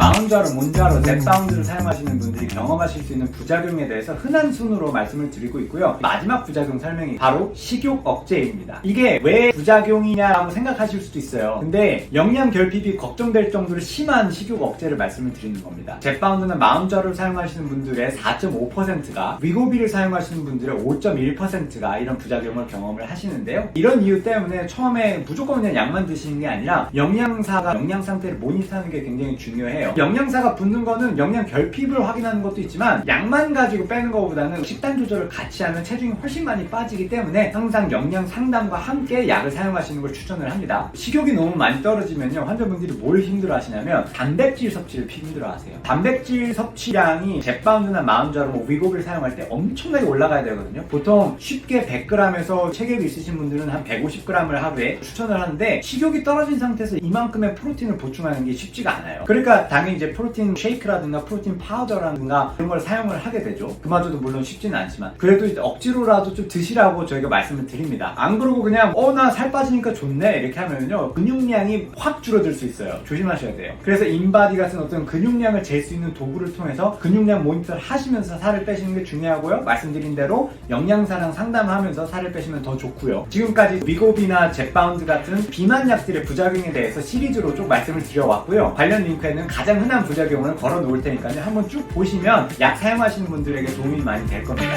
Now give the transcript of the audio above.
마운자로, 몬자로, 넷바운드를 사용하시는 분들이 경험하실 수 있는 부작용에 대해서 흔한 순으로 말씀을 드리고 있고요. 마지막 부작용 설명이 바로 식욕 억제입니다. 이게 왜 부작용이냐라고 생각하실 수도 있어요. 근데 영양 결핍이 걱정될 정도로 심한 식욕 억제를 말씀을 드리는 겁니다. jet바운드나 마운자를 사용하시는 분들의 4.5%가 위고비를 사용하시는 분들의 5.1%가 이런 부작용을 경험을 하시는데요. 이런 이유 때문에 처음에 무조건 그냥 약만 드시는 게 아니라 영양사가 영양 상태를 모니터하는 게 굉장히 중요해요. 영양사가 붙는 거는 영양 결핍을 확인하는 것도 있지만 약만 가지고 빼는 것보다는 식단 조절을 같이 하면 체중이 훨씬 많이 빠지기 때문에 항상 영양 상담과 함께 약을 사용하시는 걸 추천을 합니다. 식욕이 너무 많이 떨어지면요 환자분들이 뭘 힘들어 하시냐면 단백질 섭취를 힘들어 하세요. 단백질 섭취량이 jet바운드나 마운저로 뭐 위고비를 사용할 때 엄청나게 올라가야 되거든요. 보통 쉽게 100g에서 체격이 있으신 분들은 한 150g을 하루에 추천을 하는데 식욕이 떨어진 상태에서 이만큼의 프로틴을 보충하는 게 쉽지가 않아요. 그러니까 당연히 이제 프로틴 쉐이크라든가 프로틴 파우더라든가 그런 걸 사용을 하게 되죠. 그마저도 물론 쉽지는 않지만 그래도 억지로라도 좀 드시라고 저희가 말씀을 드립니다. 안 그러고 그냥 어 나 살 빠지니까 좋네 이렇게 하면요 근육량이 확 줄어들 수 있어요. 조심하셔야 돼요. 그래서 인바디 같은 어떤 근육량을 잴 수 있는 도구를 통해서 근육량 모니터를 하시면서 살을 빼시는 게 중요하고요. 말씀드린 대로 영양사랑 상담하면서 살을 빼시면 더 좋고요. 지금까지 위고비나 jet바운드 같은 비만 약들의 부작용에 대해서 시리즈로 쭉 말씀을 드려왔고요. 관련 링크에는 가장 흔한 부작용을 걸어 놓을 테니까요. 한번 쭉 보시면 약 사용하시는 분들에게 도움이 많이 될 겁니다.